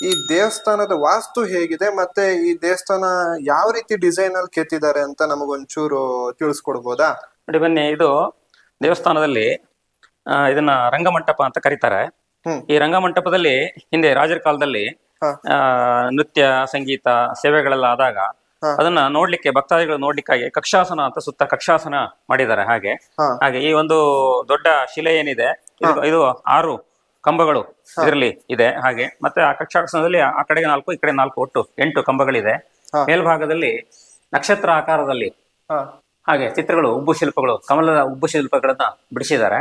ಈ ದೇವಸ್ಥಾನದ ವಾಸ್ತು ಹೇಗಿದೆ ಮತ್ತೆ ಈ ದೇವಸ್ಥಾನ ಯಾವ ರೀತಿ ಡಿಸೈನ್ ಅಲ್ಲಿ ಕೆತ್ತಿದ್ದಾರೆ ಅಂತ ನಮಗೊಂಚೂರು ತಿಳಿಸ್ಕೊಡ್ಬೋದಾ ನೋಡಿ ಬನ್ನಿ ಇದು ದೇವಸ್ಥಾನದಲ್ಲಿ ಆ, ಇದನ್ನ ರಂಗಮಂಟಪ ಅಂತ ಕರೀತಾರೆ ಹ್ಮ್. ಈ ರಂಗಮಂಟಪದಲ್ಲಿ ಹಿಂದೆ ರಾಜರ ಕಾಲದಲ್ಲಿ ಹಾ. ಆ, ನೃತ್ಯ ಸಂಗೀತ ಸೇವೆಗಳೆಲ್ಲ ಆದಾಗ ಹಾ. ಅದನ್ನ ನೋಡ್ಲಿಕ್ಕೆ ಭಕ್ತಾದಿಗಳು ನೋಡ್ಲಿಕ್ಕಾಗಿ ಕಕ್ಷಾಸನ ಅಂತ ಸುತ್ತ ಕಕ್ಷಾಸನ ಮಾಡಿದ್ದಾರೆ ಹಾಗೆ ಹಾ. ಹಾಗೆ ಈ ಒಂದು ದೊಡ್ಡ ಶಿಲೆ ಏನಿದೆ ಇದು- ಇದು ಆರು ಕಂಬಗಳು ಇದರಲ್ಲಿ ಇದೆ ಹಾಗೆ. ಮತ್ತೆ ಆ ಕಕ್ಷಾಸನದಲ್ಲಿ ಆ ಕಡೆಗೆ ನಾಲ್ಕು ಈ ಕಡೆ ನಾಲ್ಕು ಒಟ್ಟು ಎಂಟು ಕಂಬಗಳಿದೆ. ಮೇಲ್ಭಾಗದಲ್ಲಿ ನಕ್ಷತ್ರ ಆಕಾರದಲ್ಲಿ ಹಾಗೆ ಚಿತ್ರಗಳು ಉಬ್ಬು ಶಿಲ್ಪಗಳು ಕಮಲದ ಉಬ್ಬು ಶಿಲ್ಪಗಳನ್ನ ಬಿಡಿಸಿದ್ದಾರೆ.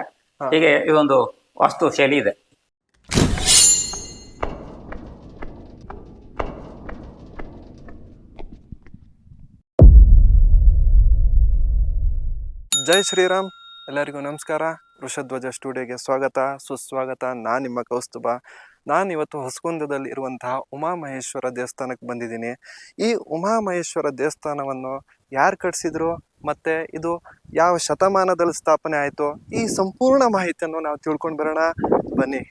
ಹೀಗೆ ಇದೊಂದು ವಾಸ್ತು ಶೈಲಿ ಇದೆ. ಜೈ ಶ್ರೀರಾಮ್ ಎಲ್ಲರಿಗೂ ನಮಸ್ಕಾರ. ವೃಷಧ್ವಜ ಸ್ಟುಡಿಯೋಗೆ ಸ್ವಾಗತ. ಸುಸ್ವಾಗತ. ನಾನು ನಿಮ್ಮ ಕೌಸ್ತುಭ. ನಾನು ಇವತ್ತು ಹೊಸಗುಂದದಲ್ಲಿ ಇರುವಂತಹ ಉಮಾಮಹೇಶ್ವರ ದೇವಸ್ಥಾನಕ್ಕೆ ಬಂದಿದ್ದೀನಿ. ಈ ಉಮಾಮಹೇಶ್ವರ ದೇವಸ್ಥಾನವನ್ನು ಯಾರು ಕಟ್ಸಿದ್ರು? ಮತ್ತೆ ಇದು ಯಾವ ಶತಮಾನದಲ್ಲಿ ಸ್ಥಾಪನೆ ಆಯಿತು? ಈ ಸಂಪೂರ್ಣ ಮಾಹಿತಿಯನ್ನು ನಾವು ತಿಳ್ಕೊಂಡು ಬರೋಣ. ಬನ್ನಿ.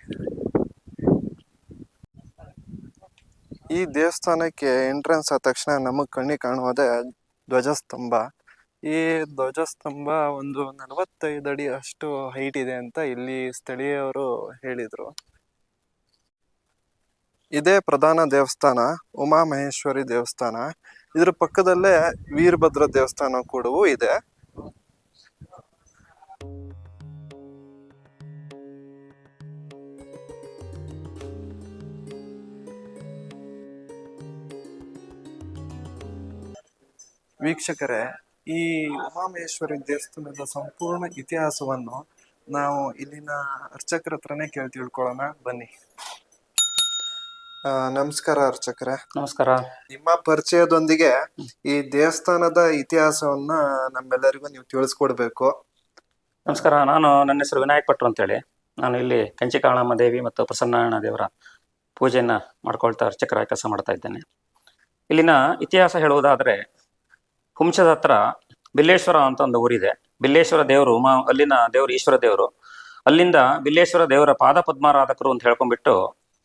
ಈ ದೇವಸ್ಥಾನಕ್ಕೆ ಎಂಟ್ರೆನ್ಸ್ ಆದ ತಕ್ಷಣ ನಮಗೆ ಕಣ್ಣಿಗೆ ಕಾಣುವುದೇ ಧ್ವಜಸ್ತಂಭ. ಈ ಧ್ವಜಸ್ತಂಭ ಒಂದು ನಲವತ್ತೈದು ಅಡಿ ಅಷ್ಟು ಹೈಟ್ ಇದೆ ಅಂತ ಇಲ್ಲಿ ಸ್ಥಳೀಯರು ಹೇಳಿದರು. ಇದೇ ಪ್ರಧಾನ ದೇವಸ್ಥಾನ ಉಮಾಮಹೇಶ್ವರಿ ದೇವಸ್ಥಾನ. ಇದ್ರ ಪಕ್ಕದಲ್ಲೇ ವೀರಭದ್ರ ದೇವಸ್ಥಾನ ಕೂಡವೂ ಇದೆ. ವೀಕ್ಷಕರೇ ಈ ಉಮಾಮಹೇಶ್ವರಿ ದೇವಸ್ಥಾನದ ಸಂಪೂರ್ಣ ಇತಿಹಾಸವನ್ನು ನಾವು ಇಲ್ಲಿನ ಅರ್ಚಕರ ಹತ್ರನೇ ಕೇಳಿ ತಿಳ್ಕೊಳ್ಳೋಣ. ಬನ್ನಿ. ಆ, ನಮಸ್ಕಾರ ಅರ್ಚಕರ. ನಮಸ್ಕಾರ. ನಿಮ್ಮ ಪರಿಚಯದೊಂದಿಗೆ ಈ ದೇವಸ್ಥಾನದ ಇತಿಹಾಸವನ್ನ ನಮ್ಮೆಲ್ಲರಿಗೂ ನೀವು ತಿಳಿಸ್ಕೊಡ್ಬೇಕು. ನಮಸ್ಕಾರ. ನಾನು ನನ್ನ ಹೆಸರು ವಿನಾಯಕ್ ಭಟ್ರು ಅಂತೇಳಿ. ನಾನು ಇಲ್ಲಿ ಕಂಚಿಕಾಳಮ್ಮ ದೇವಿ ಮತ್ತು ಪ್ರಸನ್ನಾರಾಯಣ ದೇವರ ಪೂಜೆಯನ್ನ ಮಾಡ್ಕೊಳ್ತಾ ಅರ್ಚಕರ ಕೆಲಸ ಮಾಡ್ತಾ ಇದ್ದೇನೆ. ಇಲ್ಲಿನ ಇತಿಹಾಸ ಹೇಳುವುದಾದ್ರೆ ಹುಂಚದ ಹತ್ರ ಬಿಲ್ಲೇಶ್ವರ ಅಂತ ಒಂದು ಊರಿದೆ. ಬಿಲ್ಲೇಶ್ವರ ದೇವರು ಅಲ್ಲಿನ ದೇವರು ಈಶ್ವರ ದೇವರು. ಅಲ್ಲಿಂದ ಬಿಲ್ಲೇಶ್ವರ ದೇವರ ಪಾದ ಪದ್ಮಾರಾಧಕರು ಅಂತ ಹೇಳ್ಕೊಂಡ್ಬಿಟ್ಟು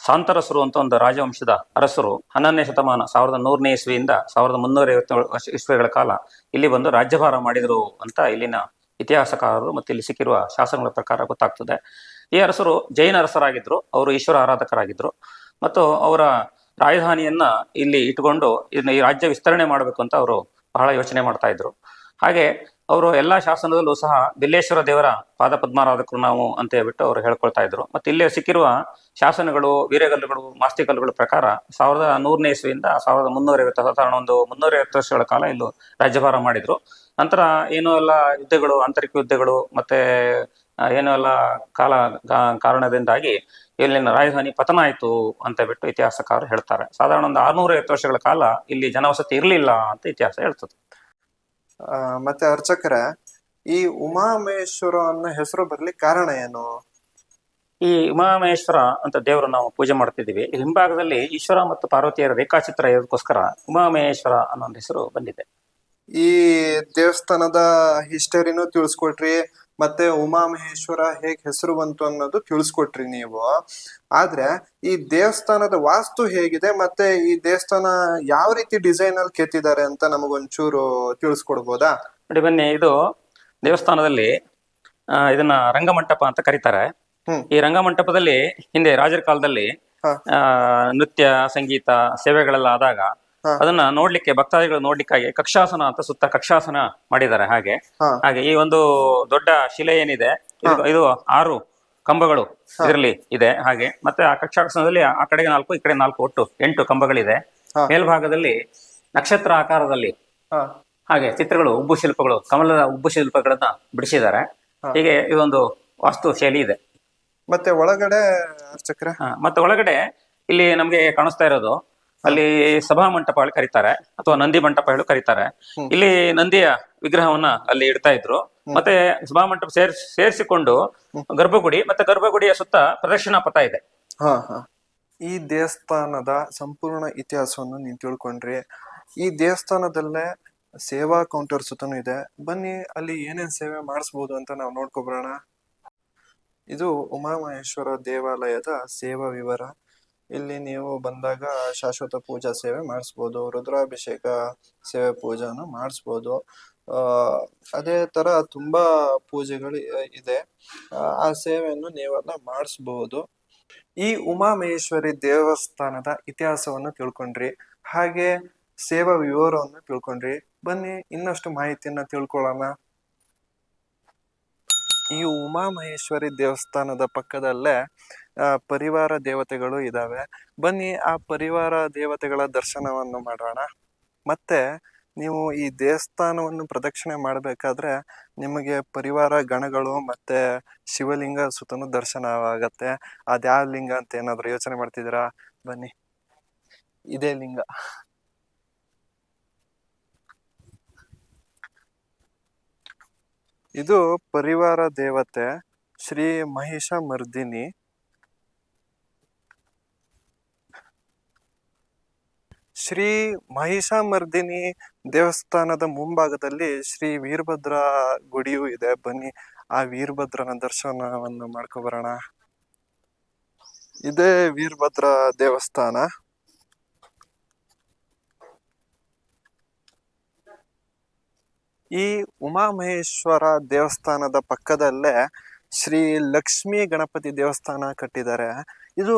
ಸಾಂತರಸರು ಅಂತ ಒಂದು ರಾಜವಂಶದ ಅರಸರು ಹನ್ನೊಂದನೇ ಶತಮಾನ ಸಾವಿರದ ನೂರನೇ ಇಸ್ವಿಯಿಂದ ಸಾವಿರದ ಮುನ್ನೂರ ಐವತ್ತೇಳು ಇಸ್ವಿಗಳ ಕಾಲ ಇಲ್ಲಿ ಬಂದು ರಾಜ್ಯಭಾರ ಮಾಡಿದರು ಅಂತ ಇಲ್ಲಿನ ಇತಿಹಾಸಕಾರರು ಮತ್ತು ಇಲ್ಲಿ ಸಿಕ್ಕಿರುವ ಶಾಸನಗಳ ಪ್ರಕಾರ ಗೊತ್ತಾಗ್ತದೆ. ಈ ಅರಸರು ಜೈನ ಅರಸರಾಗಿದ್ರು, ಅವರು ಈಶ್ವರ ಆರಾಧಕರಾಗಿದ್ರು ಮತ್ತು ಅವರ ರಾಜಧಾನಿಯನ್ನ ಇಲ್ಲಿ ಇಟ್ಕೊಂಡು ಇದನ್ನ ಈ ರಾಜ್ಯ ವಿಸ್ತರಣೆ ಮಾಡಬೇಕು ಅಂತ ಅವರು ಬಹಳ ಯೋಚನೆ ಮಾಡ್ತಾ ಇದ್ರು. ಹಾಗೆ ಅವರು ಎಲ್ಲಾ ಶಾಸನದಲ್ಲೂ ಸಹ ಬಿಲ್ಲೇಶ್ವರ ದೇವರ ಪಾದ ಪದ್ಮಾರಾಧಕರು ನಾವು ಅಂತ ಹೇಳ್ಬಿಟ್ಟು ಅವರು ಹೇಳ್ಕೊಳ್ತಾ ಇದ್ರು. ಮತ್ತೆ ಇಲ್ಲಿ ಸಿಕ್ಕಿರುವ ಶಾಸನಗಳು ವೀರಗಲ್ಲುಗಳು ಮಾಸ್ತಿಕಲ್ಲುಗಳ ಪ್ರಕಾರ ಸಾವಿರದ ನೂರನೇ ಇಸ್ವಿಯಿಂದ ಸಾವಿರದ ಮುನ್ನೂರೈವತ್ತು ಸಾಧಾರಣ ಒಂದು ಮುನ್ನೂರೈವತ್ತು ವರ್ಷಗಳ ಕಾಲ ಇಲ್ಲಿ ರಾಜ್ಯಭಾರ ಮಾಡಿದ್ರು. ನಂತರ ಏನೋ ಎಲ್ಲ ಯುದ್ಧಗಳು, ಆಂತರಿಕ ಯುದ್ಧಗಳು, ಮತ್ತೆ ಏನೋ ಎಲ್ಲ ಕಾಲ ಕಾರಣದಿಂದಾಗಿ ಇಲ್ಲಿನ ರಾಜಧಾನಿ ಪತನ ಆಯಿತು ಅಂತ ಬಿಟ್ಟು ಇತಿಹಾಸಕಾರರು ಹೇಳ್ತಾರೆ. ಸಾಧಾರಣ ಒಂದು ಆರ್ನೂರ ಐವತ್ತು ವರ್ಷಗಳ ಕಾಲ ಇಲ್ಲಿ ಜನವಸತಿ ಇರಲಿಲ್ಲ ಅಂತ ಇತಿಹಾಸ ಹೇಳ್ತದೆ. ಮತ್ತೆ ಅರ್ಚಕರ ಈ ಉಮಾಮಹೇಶ್ವರ ಅನ್ನೋ ಹೆಸರು ಬರ್ಲಿಕ್ಕೆ ಕಾರಣ ಏನು? ಈ ಉಮಾಮಹೇಶ್ವರ ಅಂತ ದೇವರು ನಾವು ಪೂಜೆ ಮಾಡ್ತಿದ್ದೀವಿ. ಹಿಂಭಾಗದಲ್ಲಿ ಈಶ್ವರ ಮತ್ತು ಪಾರ್ವತಿಯರ ರೇಖಾಚಿತ್ರ ಇರೋದಕ್ಕೋಸ್ಕರ ಉಮಾಮಹೇಶ್ವರ ಅನ್ನೋ ಒಂದು ಹೆಸರು ಬಂದಿದೆ. ಈ ದೇವಸ್ಥಾನದ ಹಿಸ್ಟರಿನೂ ತಿಳಿಸ್ಕೊಟ್ರಿ. ಮತ್ತೆ ಉಮಾಮಹೇಶ್ವರ ಹೇಗ್ ಹೆಸರು ಬಂತು ಅನ್ನೋದು ತಿಳಿಸ್ಕೊಟ್ರಿ ನೀವು ಆದ್ರೆ ಈ ದೇವಸ್ಥಾನದ ವಾಸ್ತು ಹೇಗಿದೆ ಮತ್ತೆ ಈ ದೇವಸ್ಥಾನ ಯಾವ ರೀತಿ ಡಿಸೈನ್ ಅಲ್ಲಿ ಕೆತ್ತಿದ್ದಾರೆ ಅಂತ ನಮಗೊಂಚೂರು ತಿಳಿಸ್ಕೊಡ್ಬೋದಾ ನೋಡಿ ಬನ್ನಿ ಇದು ದೇವಸ್ಥಾನದಲ್ಲಿ ಆ, ಇದನ್ನ ರಂಗಮಂಟಪ ಅಂತ ಕರೀತಾರೆ ಹ್ಮ್. ಈ ರಂಗಮಂಟಪದಲ್ಲಿ ಹಿಂದೆ ರಾಜರ ಕಾಲದಲ್ಲಿ ಆ, ನೃತ್ಯ ಸಂಗೀತ ಸೇವೆಗಳೆಲ್ಲ ಆದಾಗ. ಅದನ್ನ ನೋಡ್ಲಿಕ್ಕೆ ಭಕ್ತಾದಿಗಳು ನೋಡ್ಲಿಕ್ಕಾಗಿ ಕಕ್ಷಾಸನ ಅಂತ ಸುತ್ತ ಕಕ್ಷಾಸನ ಮಾಡಿದ್ದಾರೆ ಹಾಗೆ. ಹಾಗೆ ಈ ಒಂದು ದೊಡ್ಡ ಶಿಲೆ ಏನಿದೆ ಇದು- ಇದು ಆರು ಕಂಬಗಳು ಇದರಲ್ಲಿ ಇದೆ ಹಾಗೆ. ಮತ್ತೆ ಆ ಕಕ್ಷಾಸನದಲ್ಲಿ ಆ ಕಡೆಗೆ ನಾಲ್ಕು ಈ ಕಡೆ ನಾಲ್ಕು ಒಟ್ಟು ಎಂಟು ಕಂಬಗಳಿದೆ. ಹಾ. ಮೇಲ್ಭಾಗದಲ್ಲಿ ನಕ್ಷತ್ರ ಆಕಾರದಲ್ಲಿ ಹಾ. ಹಾಗೆ ಚಿತ್ರಗಳು ಉಬ್ಬು ಶಿಲ್ಪಗಳು ಕಮಲದ ಉಬ್ಬು ಶಿಲ್ಪಗಳನ್ನ ಬಿಡಿಸಿದ್ದಾರೆ. ಹಾ. ಹೀಗೆ ಇದೊಂದು ವಾಸ್ತು ಶೈಲಿ ಇದೆ. ಮತ್ತೆ ಒಳಗಡೆ ಚಕ್ರ? ಹಾ, ಮತ್ತೆ ಒಳಗಡೆ ಇಲ್ಲಿ ನಮ್ಗೆ ಕಾಣಿಸ್ತಾ ಇರೋದು ಅಲ್ಲಿ ಸಭಾ ಮಂಟಪ ಹೇಳಿ ಕರೀತಾರೆ ಅಥವಾ ನಂದಿ ಮಂಟಪ ಹೇಳಿ ಕರೀತಾರೆ. ಇಲ್ಲಿ ನಂದಿಯ ವಿಗ್ರಹವನ್ನ ಅಲ್ಲಿ ಇಡ್ತಾ ಇದ್ರು. ಮತ್ತೆ ಸಭಾ ಮಂಟಪ ಸೇರ್ ಸೇರಿಸಿಕೊಂಡು ಗರ್ಭಗುಡಿ ಮತ್ತೆ ಗರ್ಭಗುಡಿಯ ಸುತ್ತ ಪ್ರದಕ್ಷಿಣಾ ಪಥ ಇದೆ. ಹಾ ಹಾ. ಈ ದೇವಸ್ಥಾನದ ಸಂಪೂರ್ಣ ಇತಿಹಾಸವನ್ನು ನೀವು ತಿಳ್ಕೊಂಡ್ರಿ. ಈ ದೇವಸ್ಥಾನದಲ್ಲೇ ಸೇವಾ ಕೌಂಟರ್ ಸುತ್ತನೂ ಇದೆ. ಬನ್ನಿ ಅಲ್ಲಿ ಏನೇನ್ ಸೇವೆ ಮಾಡಿಸ್ಬೋದು ಅಂತ ನಾವು ನೋಡ್ಕೊಬರೋಣ. ಇದು ಉಮಾಮಹೇಶ್ವರ ದೇವಾಲಯದ ಸೇವಾ ವಿವರ. ಇಲ್ಲಿ ನೀವು ಬಂದಾಗ ಶಾಶ್ವತ ಪೂಜಾ ಸೇವೆ ಮಾಡಿಸ್ಬೋದು ರುದ್ರಾಭಿಷೇಕ ಸೇವೆ ಪೂಜಾನ ಮಾಡಿಸ್ಬೋದು. ಅದೇ ತರ ತುಂಬಾ ಪೂಜೆಗಳು ಇದೆ. ಆ, ಸೇವೆಯನ್ನು ನೀವೆಲ್ಲ ಮಾಡಿಸ್ಬಹುದು ಈ ಉಮಾಮಹೇಶ್ವರಿ ದೇವಸ್ಥಾನದ ಇತಿಹಾಸವನ್ನು ತಿಳ್ಕೊಂಡ್ರಿ. ಹಾಗೆ ಸೇವಾ ವಿವರವನ್ನು ತಿಳ್ಕೊಂಡ್ರಿ. ಬನ್ನಿ ಇನ್ನಷ್ಟು ಮಾಹಿತಿಯನ್ನ ತಿಳ್ಕೊಳ್ಳೋಣ. ಈ ಉಮಾಮಹೇಶ್ವರಿ ದೇವಸ್ಥಾನದ ಪಕ್ಕದಲ್ಲೇ ಪರಿವಾರ ದೇವತೆಗಳು ಇದ್ದಾವೆ ಬನ್ನಿ ಆ ಪರಿವಾರ ದೇವತೆಗಳ ದರ್ಶನವನ್ನು ಮಾಡೋಣ. ಮತ್ತೆ ನೀವು ಈ ದೇವಸ್ಥಾನವನ್ನು ಪ್ರದಕ್ಷಿಣೆ ಮಾಡಬೇಕಾದ್ರೆ ನಿಮಗೆ ಪರಿವಾರ ಗಣಗಳು ಮತ್ತೆ ಶಿವಲಿಂಗ ಸುತ್ತಲೂ ದರ್ಶನವಾಗತ್ತೆ. ಅದ್ಯಾವ ಲಿಂಗ ಅಂತ ಏನಾದ್ರು ಯೋಚನೆ ಮಾಡ್ತಿದ್ದೀರಾ? ಬನ್ನಿ. ಇದೇ ಲಿಂಗ. ಇದು ಪರಿವಾರ ದೇವತೆ ಶ್ರೀ ಮಹಿಷ ಮರ್ದಿನಿ ಶ್ರೀ ಮಹಿಷಾಮರ್ದಿನಿ ದೇವಸ್ಥಾನದ ಮುಂಭಾಗದಲ್ಲಿ ಶ್ರೀ ವೀರಭದ್ರ ಗುಡಿಯೂ ಇದೆ. ಬನ್ನಿ, ಆ ವೀರಭದ್ರನ ದರ್ಶನವನ್ನು ಮಾಡ್ಕೋಬರೋಣ ಇದೇ ವೀರಭದ್ರ ದೇವಸ್ಥಾನ. ಈ ಉಮಾಮಹೇಶ್ವರ ದೇವಸ್ಥಾನದ ಪಕ್ಕದಲ್ಲೇ ಶ್ರೀ ಲಕ್ಷ್ಮೀ ಗಣಪತಿ ದೇವಸ್ಥಾನ ಕಟ್ಟಿದ್ದಾರೆ. ಇದು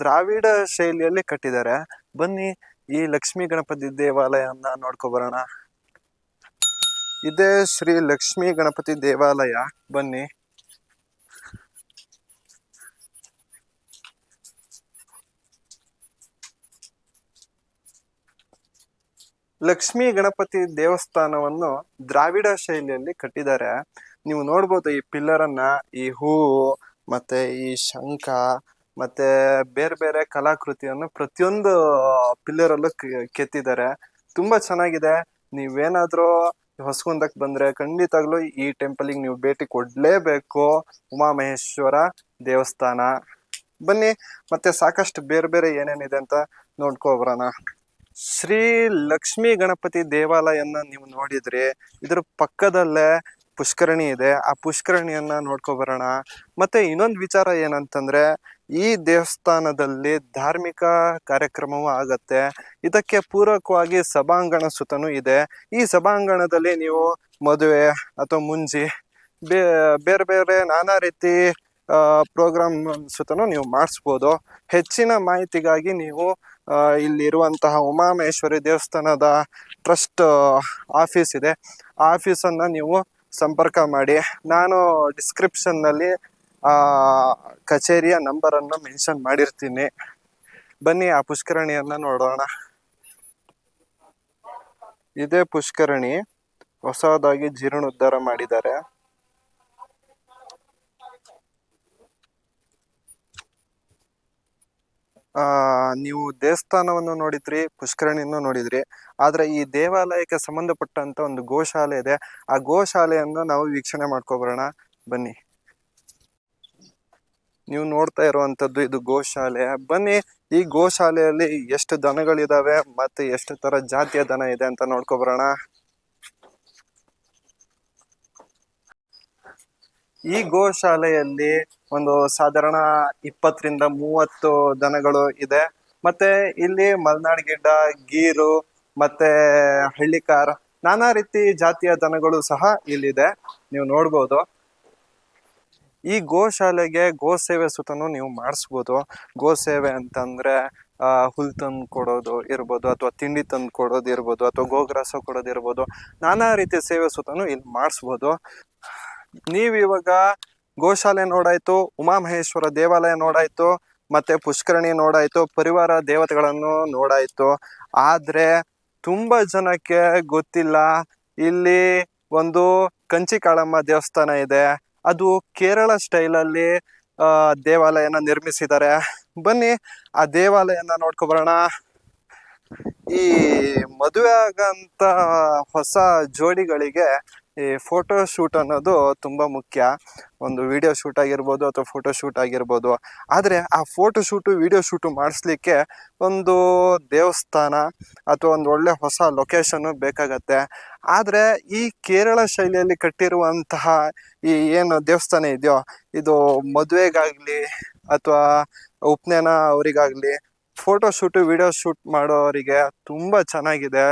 ದ್ರಾವಿಡ ಶೈಲಿಯಲ್ಲಿ ಕಟ್ಟಿದ್ದಾರೆ. ಬನ್ನಿ ಈ ಲಕ್ಷ್ಮೀ ಗಣಪತಿ ದೇವಾಲಯನ ನೋಡ್ಕೊ ಬರೋಣ. ಇದೇ ಶ್ರೀ ಲಕ್ಷ್ಮೀ ಗಣಪತಿ ದೇವಾಲಯ. ಬನ್ನಿ. ಲಕ್ಷ್ಮೀ ಗಣಪತಿ ದೇವಸ್ಥಾನವನ್ನು ದ್ರಾವಿಡ ಶೈಲಿಯಲ್ಲಿ ಕಟ್ಟಿದ್ದಾರೆ. ನೀವು ನೋಡ್ಬೋದು ಈ ಪಿಲ್ಲರ್ ಅನ್ನ ಈ ಹೂವು, ಮತ್ತೆ ಈ ಶಂಖ ಮತ್ತೆ ಬೇರೆ ಬೇರೆ ಕಲಾಕೃತಿಯನ್ನು ಪ್ರತಿಯೊಂದು ಪಿಲ್ಲರ್ ಅಲ್ಲೂ ಕೆತ್ತಿದ್ದಾರೆ. ತುಂಬಾ ಚೆನ್ನಾಗಿದೆ. ನೀವೇನಾದ್ರೂ ಹೊಸಗುಂದಕ್ಕೆ ಬಂದ್ರೆ ಖಂಡಿತಾಗ್ಲೂ ಈ ಟೆಂಪಲ್ಗೆ ನೀವು ಭೇಟಿ ಕೊಡ್ಲೇಬೇಕು. ಉಮಾಮಹೇಶ್ವರ ದೇವಸ್ಥಾನ. ಬನ್ನಿ, ಮತ್ತೆ ಸಾಕಷ್ಟು ಬೇರೆ ಬೇರೆ ಏನೇನಿದೆ ಅಂತ ನೋಡ್ಕೊ ಬರೋಣ. ಶ್ರೀ ಲಕ್ಷ್ಮೀ ಗಣಪತಿ ದೇವಾಲಯನ ನೀವು ನೋಡಿದ್ರಿ. ಇದ್ರ ಪಕ್ಕದಲ್ಲೇ ಪುಷ್ಕರಣಿ ಇದೆ. ಆ ಪುಷ್ಕರಣಿಯನ್ನ ನೋಡ್ಕೊ ಬರೋಣ. ಮತ್ತೆ ಇನ್ನೊಂದು ವಿಚಾರ ಏನಂತಂದ್ರೆ ಈ ದೇವಸ್ಥಾನದಲ್ಲಿ ಧಾರ್ಮಿಕ ಕಾರ್ಯಕ್ರಮವೂ ಆಗತ್ತೆ. ಇದಕ್ಕೆ ಪೂರಕವಾಗಿ ಸಭಾಂಗಣ ಸುತನೂ ಇದೆ. ಈ ಸಭಾಂಗಣದಲ್ಲಿ ನೀವು ಮದುವೆ ಅಥವಾ ಮುಂಜಿ ಬೇ, ಬೇರೆ ಬೇರೆ ನಾನಾ ರೀತಿ ಪ್ರೋಗ್ರಾಮ್ ಸುತನೂ ನೀವು ಮಾಡಿಸ್ಬೋದು. ಹೆಚ್ಚಿನ ಮಾಹಿತಿಗಾಗಿ ನೀವು ಇಲ್ಲಿರುವಂತಹ ಉಮಾಮಹೇಶ್ವರಿ ದೇವಸ್ಥಾನದ ಟ್ರಸ್ಟ್ ಆಫೀಸ್ ಇದೆ. ಆ ಆಫೀಸನ್ನು ನೀವು ಸಂಪರ್ಕ ಮಾಡಿ. ನಾನು ಡಿಸ್ಕ್ರಿಪ್ಷನ್ನಲ್ಲಿ ಕಚೇರಿಯ ನಂಬರನ್ನು ಮೆನ್ಷನ್ ಮಾಡಿರ್ತೀನಿ. ಬನ್ನಿ, ಆ ಪುಷ್ಕರಣಿಯನ್ನ ನೋಡೋಣ. ಇದೇ ಪುಷ್ಕರಣಿ ಹೊಸದಾಗಿ ಜೀರ್ಣೋದ್ಧಾರ ಮಾಡಿದ್ದಾರೆ. ಆ, ನೀವು ದೇವಸ್ಥಾನವನ್ನು ನೋಡಿದ್ರಿ, ಪುಷ್ಕರಣಿಯನ್ನು ನೋಡಿದ್ರಿ, ಆದ್ರೆ ಈ ದೇವಾಲಯಕ್ಕೆ ಸಂಬಂಧಪಟ್ಟಂತ ಒಂದು ಗೋಶಾಲೆ ಇದೆ. ಆ ಗೋಶಾಲೆಯನ್ನು ನಾವು ವೀಕ್ಷಣೆ ಮಾಡ್ಕೊಬರೋಣ. ಬನ್ನಿ. ನೀವು ನೋಡ್ತಾ ಇರುವಂತದ್ದು ಇದು ಗೋಶಾಲೆ. ಬನ್ನಿ, ಈ ಗೋಶಾಲೆಯಲ್ಲಿ ಎಷ್ಟು ದನಗಳಿದಾವೆ ಮತ್ತೆ ಎಷ್ಟು ತರ ಜಾತಿಯ ದನ ಇದೆ ಅಂತ ನೋಡ್ಕೊಬರೋಣ. ಈ ಗೋಶಾಲೆಯಲ್ಲಿ ಒಂದು ಸಾಧಾರಣ ಇಪ್ಪತ್ತರಿಂದ ಮೂವತ್ತು ದನಗಳು ಇದೆ. ಮತ್ತೆ ಇಲ್ಲಿ ಮಲ್ನಾಡ್ ಗಿಡ್ಡ, ಗೀರು, ಮತ್ತೆ ಹಳ್ಳಿಕಾರ್, ನಾನಾ ರೀತಿ ಜಾತಿಯ ದನಗಳು ಸಹ ಇಲ್ಲಿದೆ. ನೀವು ನೋಡ್ಬೋದು. ಈ ಗೋಶಾಲೆಗೆ ಗೋ ಸೇವೆ ಸುತನು ನೀವು ಮಾಡಿಸ್ಬೋದು. ಗೋ ಸೇವೆ ಅಂತಂದ್ರೆ ಹುಲ್ ತಂದು ಕೊಡೋದು ಇರ್ಬೋದು ಅಥವಾ ತಿಂಡಿ ತಂದು ಕೊಡೋದು ಇರ್ಬೋದು ಅಥವಾ ಗೋಗ್ರಾಸ ಕೊಡೋದು ಇರ್ಬೋದು. ನಾನಾ ರೀತಿಯ ಸೇವೆ ಸುತನು ಇಲ್ಲಿ ಮಾಡಿಸ್ಬೋದು. ನೀವು ಇವಾಗ ಗೋಶಾಲೆ ನೋಡಾಯ್ತು, ಉಮಾಮಹೇಶ್ವರ ದೇವಾಲಯ ನೋಡಾಯ್ತು, ಮತ್ತೆ ಪುಷ್ಕರಣಿ ನೋಡಾಯ್ತು, ಪರಿವಾರ ದೇವತೆಗಳನ್ನು ನೋಡಾಯ್ತು. ಆದ್ರೆ ತುಂಬಾ ಜನಕ್ಕೆ ಗೊತ್ತಿಲ್ಲ, ಇಲ್ಲಿ ಒಂದು ಕಂಚಿಕಾಳಮ್ಮ ದೇವಸ್ಥಾನ ಇದೆ. ಅದು ಕೇರಳ ಸ್ಟೈಲಲ್ಲಿ ದೇವಾಲಯನ ನಿರ್ಮಿಸಿದ್ದಾರೆ. ಬನ್ನಿ, ಆ ದೇವಾಲಯನ ನೋಡ್ಕೊಬರೋಣ. ಈ ಮದುವೆ ಆಗಂತ ಹೊಸ ಜೋಡಿಗಳಿಗೆ ಈ ಫೋಟೋ ಶೂಟ್ ಅನ್ನೋದು ತುಂಬ ಮುಖ್ಯ. ಒಂದು ವಿಡಿಯೋ ಶೂಟ್ ಆಗಿರ್ಬೋದು ಅಥವಾ ಫೋಟೋ ಶೂಟ್ ಆಗಿರ್ಬೋದು. ಆದರೆ ಆ ಫೋಟೋ ಶೂಟು ವಿಡಿಯೋ ಶೂಟು ಮಾಡಿಸ್ಲಿಕ್ಕೆ ಒಂದು ದೇವಸ್ಥಾನ ಅಥವಾ ಒಂದು ಒಳ್ಳೆ ಹೊಸ ಲೊಕೇಶನ್ನು ಬೇಕಾಗತ್ತೆ. ಆದರೆ ಈ ಕೇರಳ ಶೈಲಿಯಲ್ಲಿ ಕಟ್ಟಿರುವಂತಹ ಈ ಏನು ದೇವಸ್ಥಾನ ಇದೆಯೋ, ಇದು ಮದುವೆಗಾಗಲಿ ಅಥವಾ ಉಪನಯನ ಅವರಿಗಾಗಲಿ ಫೋಟೋ ಶೂಟ್ ವಿಡಿಯೋ ಶೂಟ್ ಮಾಡೋರಿಗೆ ತುಂಬ ಚೆನ್ನಾಗಿದೆ.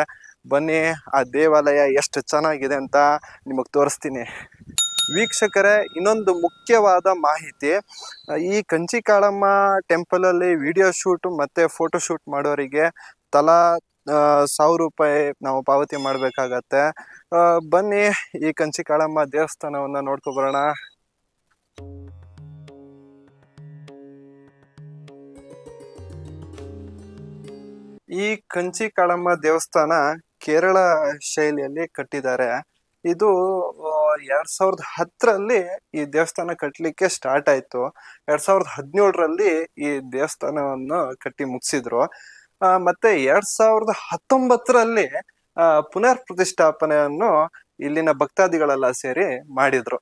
ಬನ್ನಿ, ಆ ದೇವಾಲಯ ಎಷ್ಟು ಚೆನ್ನಾಗಿದೆ ಅಂತ ನಿಮಗೆ ತೋರಿಸ್ತೀನಿ. ವೀಕ್ಷಕರೇ, ಇನ್ನೊಂದು ಮುಖ್ಯವಾದ ಮಾಹಿತಿ, ಈ ಕಂಚಿಕಾಳಮ್ಮ ಟೆಂಪಲಲ್ಲಿ ವಿಡಿಯೋ ಶೂಟ್ ಮತ್ತು ಫೋಟೋ ಶೂಟ್ ಮಾಡೋರಿಗೆ ತಲಾ ಸಾವಿರ ರೂಪಾಯಿ ನಾವು ಪಾವತಿ ಮಾಡಬೇಕಾಗತ್ತೆ. ಬನ್ನಿ ಈ ಕಂಚಿಕಾಳಮ್ಮ ದೇವಸ್ಥಾನವನ್ನ ನೋಡ್ಕೊ ಬರೋಣ ಈ ಕಂಚಿ ಕಾಳಮ್ಮ ದೇವಸ್ಥಾನ ಕೇರಳ ಶೈಲಿಯಲ್ಲಿ ಕಟ್ಟಿದ್ದಾರೆ. ಇದು ಎರಡ್ ಸಾವಿರದ ಹತ್ತರಲ್ಲಿ ಈ ದೇವಸ್ಥಾನ ಕಟ್ಟಲಿಕ್ಕೆ ಸ್ಟಾರ್ಟ್ ಆಯ್ತು. ಎರಡ್ ಸಾವಿರದ ಹದಿನೇಳರಲ್ಲಿ ಈ ದೇವಸ್ಥಾನವನ್ನು ಕಟ್ಟಿ ಮುಗಿಸಿದ್ರು. ಮತ್ತೆ ಎರಡ್ ಸಾವಿರದ ಹತ್ತೊಂಬತ್ತರಲ್ಲಿ ಪುನರ್ ಪ್ರತಿಷ್ಠಾಪನೆಯನ್ನು ಇಲ್ಲಿನ ಭಕ್ತಾದಿಗಳೆಲ್ಲ ಸೇರಿ ಮಾಡಿದ್ರು.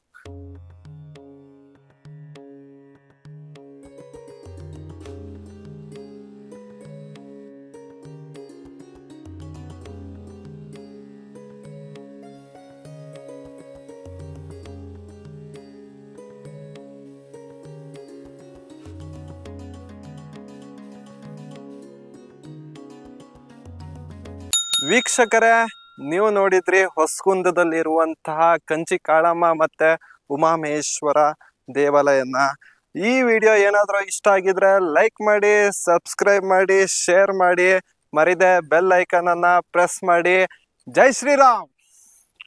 ವೀಕ್ಷಕರೇ, ನೀವು ನೋಡಿದ್ರಿ ಹೊಸಗುಂದದಲ್ಲಿರುವಂತಹ ಕಂಚಿ ಕಾಳಮ್ಮ ಮತ್ತೆ ಉಮಾಮಹೇಶ್ವರ ದೇವಾಲಯನ. ಈ ವಿಡಿಯೋ ಏನಾದರೂ ಇಷ್ಟ ಆಗಿದ್ರೆ ಲೈಕ್ ಮಾಡಿ, ಸಬ್ಸ್ಕ್ರೈಬ್ ಮಾಡಿ, ಶೇರ್ ಮಾಡಿ, ಮರಿದೆ ಬೆಲ್ ಐಕನ್ ಅನ್ನ ಪ್ರೆಸ್ ಮಾಡಿ. ಜೈ ಶ್ರೀರಾಮ್!